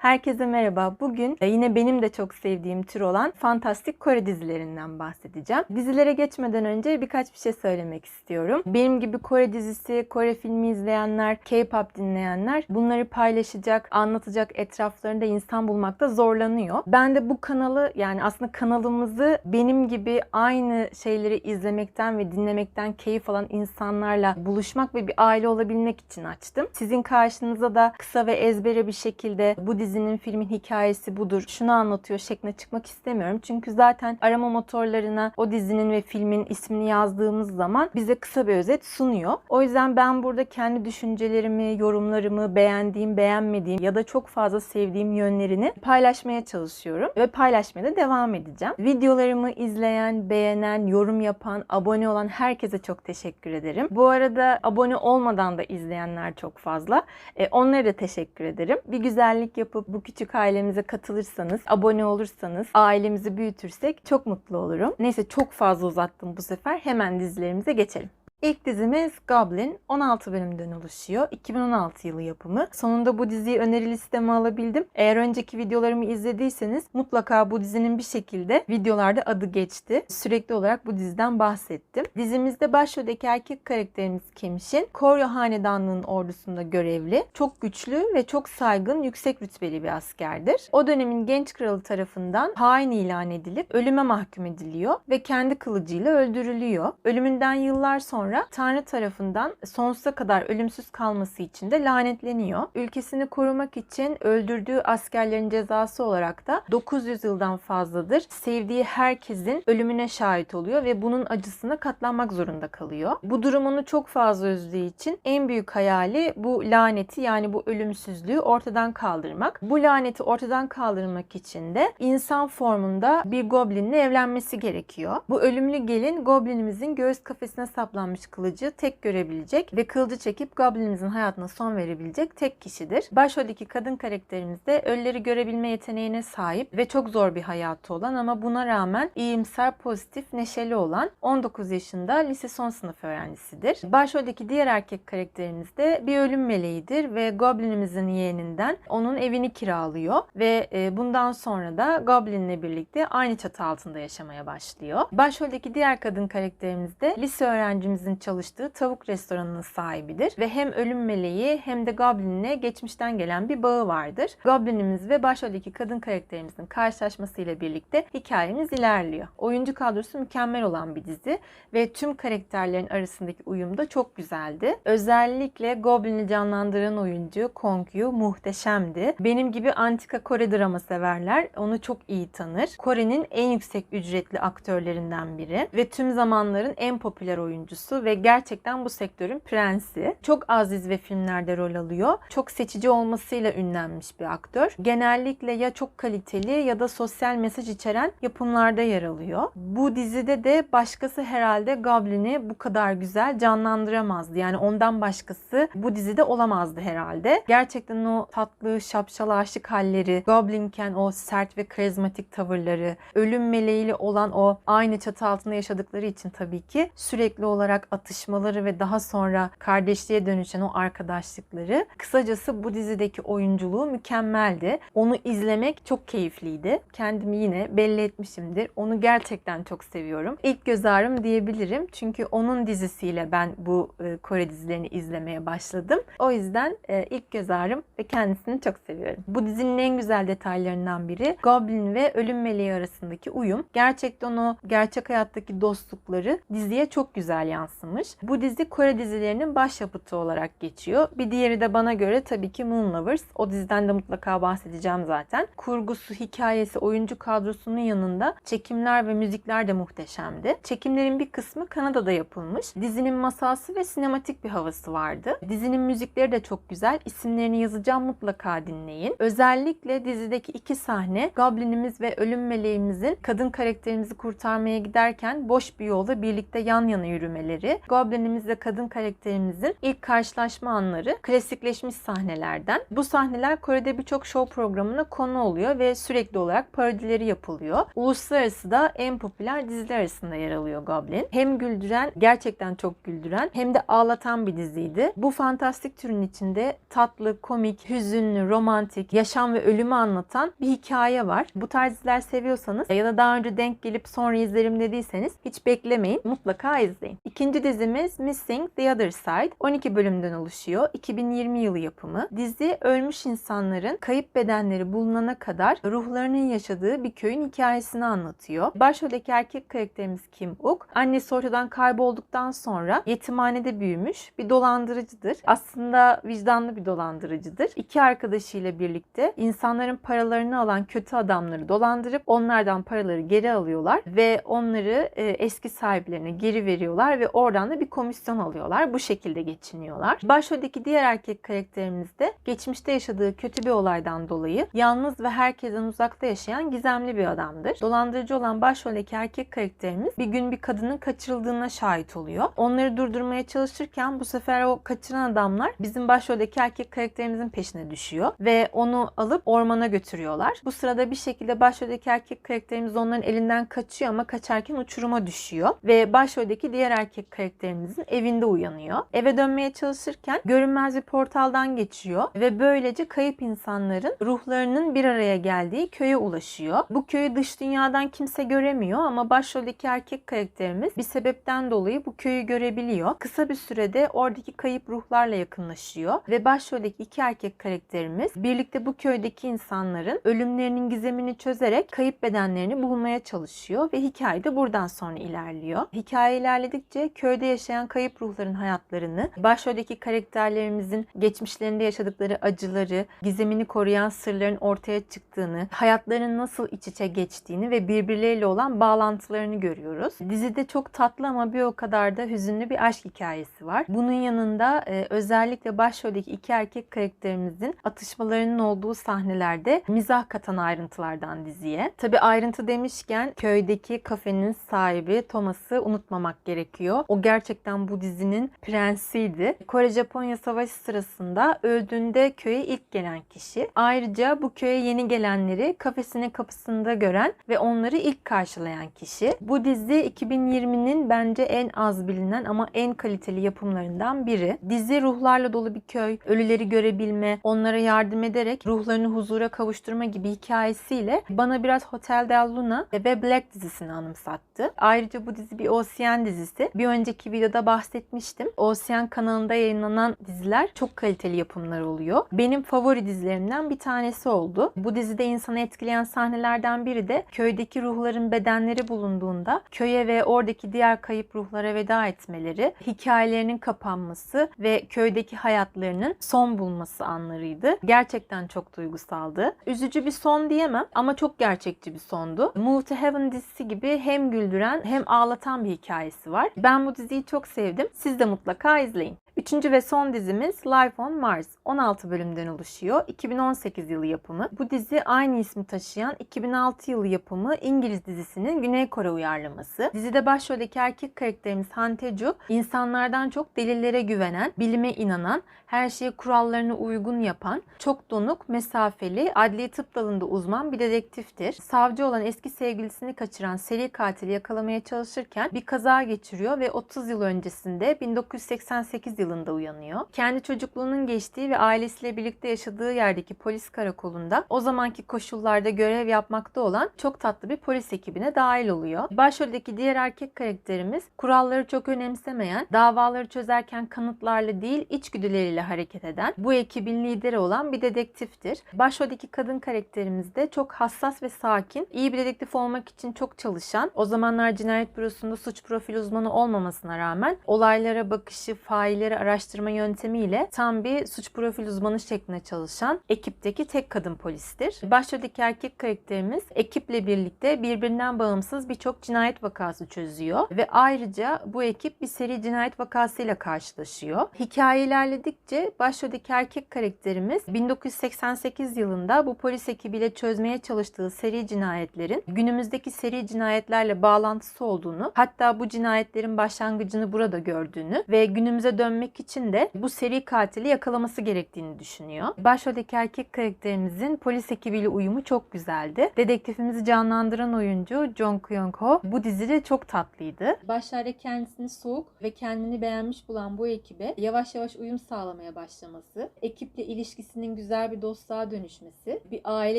Herkese merhaba. Bugün e, yine benim de çok sevdiğim tür olan fantastik Kore dizilerinden bahsedeceğim. Dizilere geçmeden önce birkaç bir şey söylemek istiyorum. Benim gibi Kore dizisi, Kore filmi izleyenler, K-pop dinleyenler bunları paylaşacak, anlatacak etraflarında insan bulmakta zorlanıyor. Ben de bu kanalı yani aslında kanalımızı benim gibi aynı şeyleri izlemekten ve dinlemekten keyif alan insanlarla buluşmak ve bir aile olabilmek için açtım. Sizin karşınıza da kısa ve ezbere bir şekilde bu dizinin filmin hikayesi budur, şunu anlatıyor şeklinde çıkmak istemiyorum. Çünkü zaten arama motorlarına o dizinin ve filmin ismini yazdığımız zaman bize kısa bir özet sunuyor. O yüzden ben burada kendi düşüncelerimi, yorumlarımı, beğendiğim, beğenmediğim ya da çok fazla sevdiğim yönlerini paylaşmaya çalışıyorum ve paylaşmaya da devam edeceğim. Videolarımı izleyen, beğenen, yorum yapan, abone olan herkese çok teşekkür ederim. Bu arada abone olmadan da izleyenler çok fazla. E, onlara da teşekkür ederim. Bir güzellik yapıp bu küçük ailemize katılırsanız, abone olursanız, ailemizi büyütürsek çok mutlu olurum. Neyse çok fazla uzattım bu sefer. Hemen dizilerimize geçelim. İlk dizimiz Goblin. 16 bölümden oluşuyor. 2016 yılı yapımı. Sonunda bu diziyi öneri listeme alabildim. Eğer önceki videolarımı izlediyseniz mutlaka bu dizinin bir şekilde videolarda adı geçti. Sürekli olarak bu diziden bahsettim. Dizimizde başroldeki erkek karakterimiz Kemiş'in Koryo Hanedanlığı'nın ordusunda görevli. Çok güçlü ve çok saygın, yüksek rütbeli bir askerdir. O dönemin genç kralı tarafından hain ilan edilip ölüme mahkum ediliyor ve kendi kılıcıyla öldürülüyor. Ölümünden yıllar sonra sonra Tanrı tarafından sonsuza kadar ölümsüz kalması için de lanetleniyor. Ülkesini korumak için öldürdüğü askerlerin cezası olarak da 900 yıldan fazladır sevdiği herkesin ölümüne şahit oluyor ve bunun acısına katlanmak zorunda kalıyor. Bu durumunu çok fazla üzdüğü için en büyük hayali bu laneti yani bu ölümsüzlüğü ortadan kaldırmak. Bu laneti ortadan kaldırmak için de insan formunda bir goblinle evlenmesi gerekiyor. Bu ölümlü gelin goblinimizin göğüs kafesine saplanmış kılıcı tek görebilecek ve kılıcı çekip goblinimizin hayatına son verebilecek tek kişidir. Başroldeki kadın karakterimiz de ölüleri görebilme yeteneğine sahip ve çok zor bir hayatı olan ama buna rağmen iyimser, pozitif, neşeli olan 19 yaşında lise son sınıf öğrencisidir. Başroldeki diğer erkek karakterimiz de bir ölüm meleğidir ve goblinimizin yeğeninden onun evini kiralıyor ve e, bundan sonra da goblinle birlikte aynı çatı altında yaşamaya başlıyor. Başroldeki diğer kadın karakterimiz de lise öğrencimizin çalıştığı tavuk restoranının sahibidir ve hem ölüm meleği hem de Goblin'le geçmişten gelen bir bağı vardır. Goblin'imiz ve başroldeki kadın karakterimizin karşılaşmasıyla birlikte hikayemiz ilerliyor. Oyuncu kadrosu mükemmel olan bir dizi ve tüm karakterlerin arasındaki uyum da çok güzeldi. Özellikle Goblin'i canlandıran oyuncu Kong Yu muhteşemdi. Benim gibi antika Kore drama severler onu çok iyi tanır. Kore'nin en yüksek ücretli aktörlerinden biri ve tüm zamanların en popüler oyuncusu ve gerçekten bu sektörün prensi. Çok az dizi ve filmlerde rol alıyor. Çok seçici olmasıyla ünlenmiş bir aktör. Genellikle ya çok kaliteli ya da sosyal mesaj içeren yapımlarda yer alıyor. Bu dizide de başkası herhalde Goblin'i bu kadar güzel canlandıramazdı. Yani ondan başkası bu dizide olamazdı herhalde. Gerçekten o tatlı, şapşal aşık halleri, Goblinken o sert ve karizmatik tavırları, ölüm meleğiyle olan o aynı çatı altında yaşadıkları için tabii ki sürekli olarak atışmaları ve daha sonra kardeşliğe dönüşen o arkadaşlıkları. Kısacası bu dizideki oyunculuğu mükemmeldi. Onu izlemek çok keyifliydi. Kendimi yine belli etmişimdir. Onu gerçekten çok seviyorum. İlk göz ağrım diyebilirim. Çünkü onun dizisiyle ben bu e, Kore dizilerini izlemeye başladım. O yüzden e, ilk göz ağrım ve kendisini çok seviyorum. Bu dizinin en güzel detaylarından biri Goblin ve Ölüm Meleği arasındaki uyum. Gerçekten o gerçek hayattaki dostlukları diziye çok güzel yansımış. Bu dizi Kore dizilerinin başyapıtı olarak geçiyor. Bir diğeri de bana göre tabii ki Moon Lovers. O diziden de mutlaka bahsedeceğim zaten. Kurgusu, hikayesi, oyuncu kadrosunun yanında çekimler ve müzikler de muhteşemdi. Çekimlerin bir kısmı Kanada'da yapılmış. Dizinin masası ve sinematik bir havası vardı. Dizinin müzikleri de çok güzel. İsimlerini yazacağım mutlaka dinleyin. Özellikle dizideki iki sahne Goblinimiz ve Ölüm Meleğimizin kadın karakterimizi kurtarmaya giderken boş bir yolda birlikte yan yana yürümeleri sahneleri, Goblin'imizle kadın karakterimizin ilk karşılaşma anları klasikleşmiş sahnelerden. Bu sahneler Kore'de birçok show programına konu oluyor ve sürekli olarak parodileri yapılıyor. Uluslararası da en popüler diziler arasında yer alıyor Goblin. Hem güldüren, gerçekten çok güldüren hem de ağlatan bir diziydi. Bu fantastik türün içinde tatlı, komik, hüzünlü, romantik, yaşam ve ölümü anlatan bir hikaye var. Bu tarz diziler seviyorsanız ya da daha önce denk gelip sonra izlerim dediyseniz hiç beklemeyin. Mutlaka izleyin. İkinci dizimiz Missing the Other Side. 12 bölümden oluşuyor. 2020 yılı yapımı. Dizi ölmüş insanların kayıp bedenleri bulunana kadar ruhlarının yaşadığı bir köyün hikayesini anlatıyor. Başroldeki erkek karakterimiz Kim Uk. Annesi ortadan kaybolduktan sonra yetimhanede büyümüş bir dolandırıcıdır. Aslında vicdanlı bir dolandırıcıdır. İki arkadaşıyla birlikte insanların paralarını alan kötü adamları dolandırıp onlardan paraları geri alıyorlar ve onları e, eski sahiplerine geri veriyorlar ve oradan da bir komisyon alıyorlar. Bu şekilde geçiniyorlar. Başroldeki diğer erkek karakterimiz de geçmişte yaşadığı kötü bir olaydan dolayı yalnız ve herkesten uzakta yaşayan gizemli bir adamdır. Dolandırıcı olan başroldeki erkek karakterimiz bir gün bir kadının kaçırıldığına şahit oluyor. Onları durdurmaya çalışırken bu sefer o kaçıran adamlar bizim başroldeki erkek karakterimizin peşine düşüyor ve onu alıp ormana götürüyorlar. Bu sırada bir şekilde başroldeki erkek karakterimiz onların elinden kaçıyor ama kaçarken uçuruma düşüyor ve başroldeki diğer erkek karakterimizin evinde uyanıyor. Eve dönmeye çalışırken görünmez bir portaldan geçiyor ve böylece kayıp insanların ruhlarının bir araya geldiği köye ulaşıyor. Bu köyü dış dünyadan kimse göremiyor ama başroldeki erkek karakterimiz bir sebepten dolayı bu köyü görebiliyor. Kısa bir sürede oradaki kayıp ruhlarla yakınlaşıyor ve başroldeki iki erkek karakterimiz birlikte bu köydeki insanların ölümlerinin gizemini çözerek kayıp bedenlerini bulmaya çalışıyor ve hikaye de buradan sonra ilerliyor. Hikaye ilerledikçe köyde yaşayan kayıp ruhların hayatlarını, başroldeki karakterlerimizin geçmişlerinde yaşadıkları acıları, gizemini koruyan sırların ortaya çıktığını, hayatlarının nasıl iç içe geçtiğini ve birbirleriyle olan bağlantılarını görüyoruz. Dizide çok tatlı ama bir o kadar da hüzünlü bir aşk hikayesi var. Bunun yanında e, özellikle başroldeki iki erkek karakterimizin atışmalarının olduğu sahnelerde mizah katan ayrıntılardan diziye. Tabi ayrıntı demişken köydeki kafenin sahibi Thomas'ı unutmamak gerekiyor. O gerçekten bu dizinin prensiydi. Kore-Japonya savaşı sırasında öldüğünde köye ilk gelen kişi. Ayrıca bu köye yeni gelenleri kafesinin kapısında gören ve onları ilk karşılayan kişi. Bu dizi 2020'nin bence en az bilinen ama en kaliteli yapımlarından biri. Dizi ruhlarla dolu bir köy, ölüleri görebilme, onlara yardım ederek ruhlarını huzura kavuşturma gibi hikayesiyle bana biraz Hotel Del Luna ve Black dizisini anımsattı. Ayrıca bu dizi bir Ocean dizisi. Bir önceki videoda bahsetmiştim. Ocean kanalında yayınlanan diziler çok kaliteli yapımlar oluyor. Benim favori dizilerimden bir tanesi oldu. Bu dizide insanı etkileyen sahnelerden biri de köydeki ruhların bedenleri bulunduğunda köye ve oradaki diğer kayıp ruhlara veda etmeleri, hikayelerinin kapanması ve köydeki hayatlarının son bulması anlarıydı. Gerçekten çok duygusaldı. Üzücü bir son diyemem ama çok gerçekçi bir sondu. Move to Heaven dizisi gibi hem güldüren hem ağlatan bir hikayesi var. Ben bu diziyi çok sevdim. Siz de mutlaka izleyin. Üçüncü ve son dizimiz Life on Mars. 16 bölümden oluşuyor. 2018 yılı yapımı. Bu dizi aynı ismi taşıyan 2006 yılı yapımı İngiliz dizisinin Güney Kore uyarlaması. Dizide başroldeki erkek karakterimiz Han Tae-ju insanlardan çok delillere güvenen, bilime inanan, her şeye kurallarına uygun yapan, çok donuk, mesafeli, adli tıp dalında uzman bir dedektiftir. Savcı olan eski sevgilisini kaçıran seri katili yakalamaya çalışırken bir kaza geçiriyor ve 30 yıl öncesinde 1988 yılında uyanıyor. Kendi çocukluğunun geçtiği ve ailesiyle birlikte yaşadığı yerdeki polis karakolunda o zamanki koşullarda görev yapmakta olan çok tatlı bir polis ekibine dahil oluyor. Başroldeki diğer erkek karakterimiz kuralları çok önemsemeyen, davaları çözerken kanıtlarla değil içgüdüleriyle hareket eden, bu ekibin lideri olan bir dedektiftir. Başroldeki kadın karakterimiz de çok hassas ve sakin, iyi bir dedektif olmak için çok çalışan, o zamanlar cinayet bürosunda suç profil uzmanı olmamasına rağmen olaylara bakışı, failler gerçekleri araştırma yöntemiyle tam bir suç profil uzmanı şeklinde çalışan ekipteki tek kadın polistir. Başroldeki erkek karakterimiz ekiple birlikte birbirinden bağımsız birçok cinayet vakası çözüyor ve ayrıca bu ekip bir seri cinayet vakasıyla karşılaşıyor. Hikaye ilerledikçe başroldeki erkek karakterimiz 1988 yılında bu polis ekibiyle çözmeye çalıştığı seri cinayetlerin günümüzdeki seri cinayetlerle bağlantısı olduğunu, hatta bu cinayetlerin başlangıcını burada gördüğünü ve günümüze dönmek için de bu seri katili yakalaması gerektiğini düşünüyor. Başroldeki erkek karakterimizin polis ekibiyle uyumu çok güzeldi. Dedektifimizi canlandıran oyuncu Jong Kyung-ho bu dizide çok tatlıydı. Başlarda kendisini soğuk ve kendini beğenmiş bulan bu ekibe yavaş yavaş uyum sağlamaya başlaması, ekiple ilişkisinin güzel bir dostluğa dönüşmesi, bir aile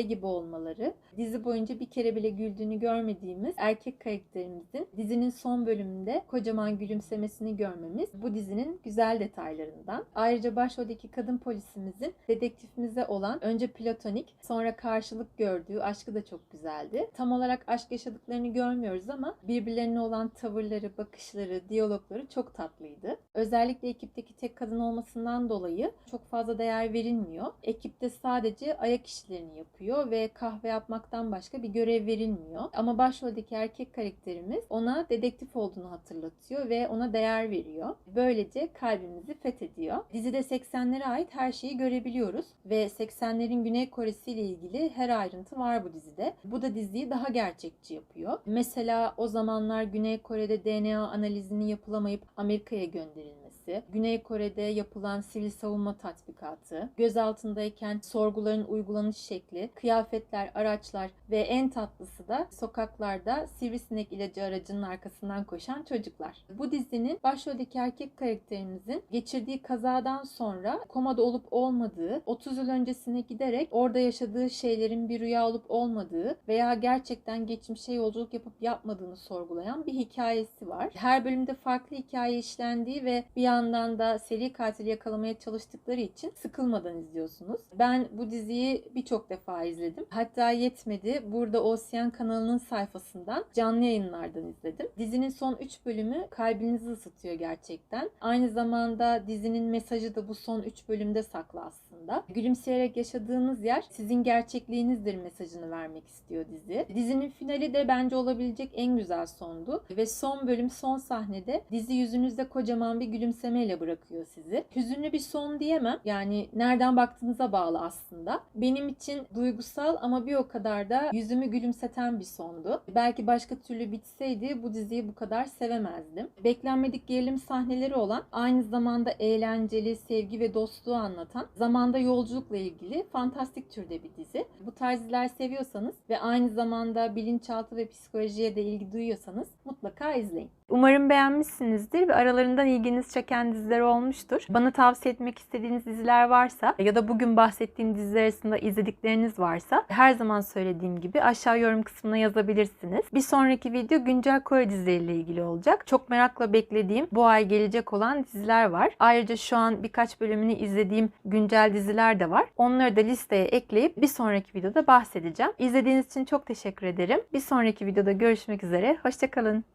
gibi olmaları, dizi boyunca bir kere bile güldüğünü görmediğimiz erkek karakterimizin dizinin son bölümünde kocaman gülümsemesini görmemiz bu dizinin güzel detaylarından. Ayrıca başroldeki kadın polisimizin dedektifimize olan önce platonik sonra karşılık gördüğü aşkı da çok güzeldi. Tam olarak aşk yaşadıklarını görmüyoruz ama birbirlerine olan tavırları, bakışları, diyalogları çok tatlıydı. Özellikle ekipteki tek kadın olmasından dolayı çok fazla değer verilmiyor. Ekipte sadece ayak işlerini yapıyor ve kahve yapmaktan başka bir görev verilmiyor. Ama başroldeki erkek karakterimiz ona dedektif olduğunu hatırlatıyor ve ona değer veriyor. Böylece kalbimizi fethediyor. Dizide 80'lere ait her şeyi görebiliyoruz ve 80'lerin Güney Koresi ile ilgili her ayrıntı var bu dizide. Bu da diziyi daha gerçekçi yapıyor. Mesela o zamanlar Güney Kore'de DNA analizinin yapılamayıp Amerika'ya gönderilmesi, Güney Kore'de yapılan sivil savunma tatbikatı, gözaltındayken sorguların uygulanış şekli, kıyafetler, araçlar ve en tatlısı da sokaklarda sivrisinek ilacı aracının arkasından koşan çocuklar. Bu dizinin başroldeki erkek karakterimizin geçirdiği kazadan sonra komada olup olmadığı, 30 yıl öncesine giderek orada yaşadığı şeylerin bir rüya olup olmadığı veya gerçekten geçmişe yolculuk yapıp yapmadığını sorgulayan bir hikayesi var. Her bölümde farklı hikaye işlendiği ve bir yandan da seri katili yakalamaya çalıştıkları için sıkılmadan izliyorsunuz. Ben bu diziyi birçok defa izledim. Hatta yetmedi. Burada Ocean kanalının sayfasından canlı yayınlardan izledim. Dizinin son 3 bölümü kalbinizi ısıtıyor gerçekten. Aynı zamanda dizinin mesajı da bu son 3 bölümde saklı aslında. Gülümseyerek yaşadığınız yer sizin gerçekliğinizdir mesajını vermek istiyor dizi. Dizinin finali de bence olabilecek en güzel sondu. Ve son bölüm son sahnede dizi yüzünüzde kocaman bir gülümsemeyle bırakıyor sizi. Hüzünlü bir son diyemem. Yani nereden baktığınıza bağlı aslında. Benim için duygusal ama bir o kadar da yüzümü gülümseten bir sondu. Belki başka türlü bitseydi bu diziyi bu kadar sevemezdim. Beklenmedik gerilim sahneleri olan aynı zamanda eğlenceli, sevgi ve dostluğu anlatan zamanda yolculukla ilgili fantastik türde bir dizi. Bu tarz seviyorsanız ve aynı zamanda bilinçaltı ve psikolojiye de ilgi duyuyorsanız mutlaka izleyin. Umarım beğenmişsinizdir ve aralarından ilginiz çeken diziler olmuştur. Bana tavsiye etmek istediğiniz diziler varsa ya da bugün bahsettiğim diziler arasında izledikleriniz varsa her zaman söylediğim gibi aşağı yorum kısmına yazabilirsiniz. Bir sonraki video güncel Kore dizileriyle ilgili olacak. Çok merakla beklediğim bu ay gelecek olan diziler var. Ayrıca şu an birkaç bölümünü izlediğim güncel diziler de var. Onları da listeye ekleyip bir sonraki videoda bahsedeceğim. İzlediğiniz için çok teşekkür ederim. Bir sonraki videoda görüşmek üzere. Hoşçakalın.